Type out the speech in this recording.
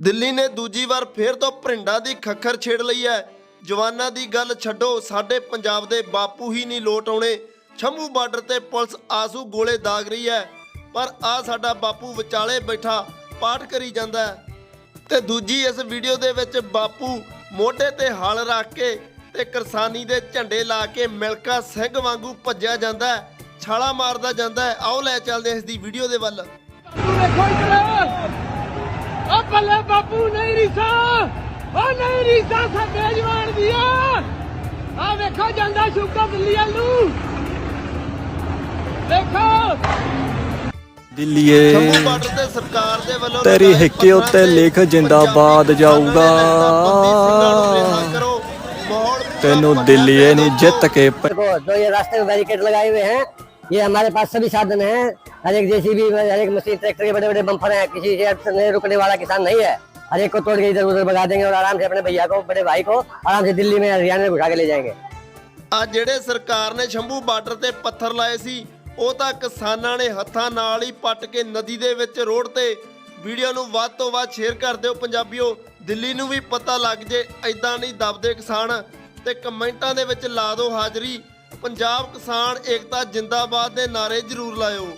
ਦਿੱਲੀ ਨੇ ਦੂਜੀ ਵਾਰ ਫੇਰ ਤੋਂ ਭਰਿੰਡਾਂ ਦੀ ਖੱਖਰ ਛੇੜ ਲਈ ਹੈ। ਜਵਾਨਾਂ ਦੀ ਗੱਲ ਛੱਡੋ, ਸਾਡੇ ਪੰਜਾਬ ਦੇ ਬਾਪੂ ਹੀ ਨਹੀਂ ਲੋਟ ਆਉਣੇ। ਛੰਭੂ ਬਾਰਡਰ ਤੇ ਪੁਲਿਸ ਆਸੂ ਗੋਲੇ ਦਾਗ ਰਹੀ ਹੈ। ਪਰ ਆ ਸਾਡਾ ਬਾਪੂ ਵਿਚਾਲੇ ਬੈਠਾ, ਪਾਠ ਕਰੀ ਜਾਂਦਾ ਹੈ। ਤੇ ਦੂਜੀ ਇਸ ਵੀਡੀਓ ਦੇ ਵਿੱਚ ਬਾਪੂ ਮੋਢੇ ਤੇ ਹਲ ਰੱਖ ਕੇ ਤੇ ਕਿਰਸਾਨੀ ਦੇ ਝੰਡੇ ਲਾ ਕੇ ਮਿਲਕਾ ਸਿੰਘ ਵਾਂਗੂ ਭੱਜਿਆ ਜਾਂਦਾ ਹੈ। ਛਾਲਾ ਮਾਰਦਾ ਜਾਂਦਾ ਹੈ। ਆਓ ਲੈ ਚੱਲਦੇ ਹਾਂ ਇਸ ਦੀ ਵੀਡੀਓ ਦੇ ਵੱਲ। ਬਾਪੂ ਵੇਖੋ ਬੱਲੇ ਬਾਪੂ ਨਹੀਂ ਰੀਸਾ ਓ ਨਹੀਂ ਰੀਸਾ ਸਾਡੇ ਜਵਾਨ ਦੀਆਂ ਆ ਵੇਖੋ ਜਾਂਦਾ ਸ਼ੁਕਾ ਦਿੱਲੀ ਵੱਲੋਂ ਵੇਖੋ ਦਿੱਲੀਏ ਸ਼ੰਭੂ ਬਾਰਡਰ ਤੇ ਸਰਕਾਰ ਦੇ ਵੱਲੋਂ ਤੇਰੀ ਲਗਾਏ ਹਿੱਕੇ ਉੱਤੇ ਪੱਥਰਾਂ ਤੇ ਲਿਖ ਜਿੰਦਾਬਾਦ ਪੰਜਾਬੀ ਜਾਊਗਾ। ਬੰਦੀ ਸਿੰਘਾਂ ਨੂੰ ਰਿਹਾ ਕਰੋ। ਮਾਹੌਲ ਪੂਰਾ ਤੈਨੂੰ ਬਣਿਆ ਦਿੱਲੀਏ ਪਿਆ ਨਹੀਂ ਦੋਸਤੋ। ਜਿੱਤ ਕੇ ਪ- देखो जो ये रास्ते में बैरिकेड लगाए हुए हैं ये हमारे पास सभी साधन हैं हर एक जेसीबी हर एक मशीन ट्रैक्टर के बड़े बड़े बम्फर हैं किसी से नहीं रुकने वाला किसान नहीं है हर एक को तोड़ के इधर उधर भगा देंगे और आराम से अपने भैया को बड़े भाई को आराम से दिल्ली में हरियाणा में घुसा के ले जाएंगे ਆ ਜਿਹੜੇ ਸਰਕਾਰ ਨੇ ਸ਼ੰਭੂ ਬਾਰਡਰ ਤੇ ਪੱਥਰ ਲਾਏ ਸੀ ਉਹ ਤਾਂ ਕਿਸਾਨਾਂ ਨੇ ਹੱਥਾਂ ਨਾਲ ਹੀ ਪੱਟ ਕੇ ਨਦੀ ਦੇ ਵਿੱਚ ਰੋੜ ਤੇ ਵੀਡੀਓ ਨੂੰ ਵੱਧ ਤੋਂ ਵੱਧ ਸ਼ੇਅਰ ਕਰ ਦਿਓ ਪੰਜਾਬੀਓ ਦਿੱਲੀ ਨੂੰ ਵੀ ਪਤਾ ਲੱਗ ਜੇ ਐਦਾਂ ਨਹੀਂ ਦਬਦੇ ਕਿਸਾਨ ਤੇ ਕਮੈਂਟਾਂ ਦੇ ਵਿੱਚ ਲਾ ਦਿਓ ਹਾਜ਼ਰੀ ਪੰਜਾਬ ਕਿਸਾਨ ਏਕਤਾ ਜਿੰਦਾਬਾਦ ਦੇ ਨਾਰੇ ਜ਼ਰੂਰ ਲਾਇਓ।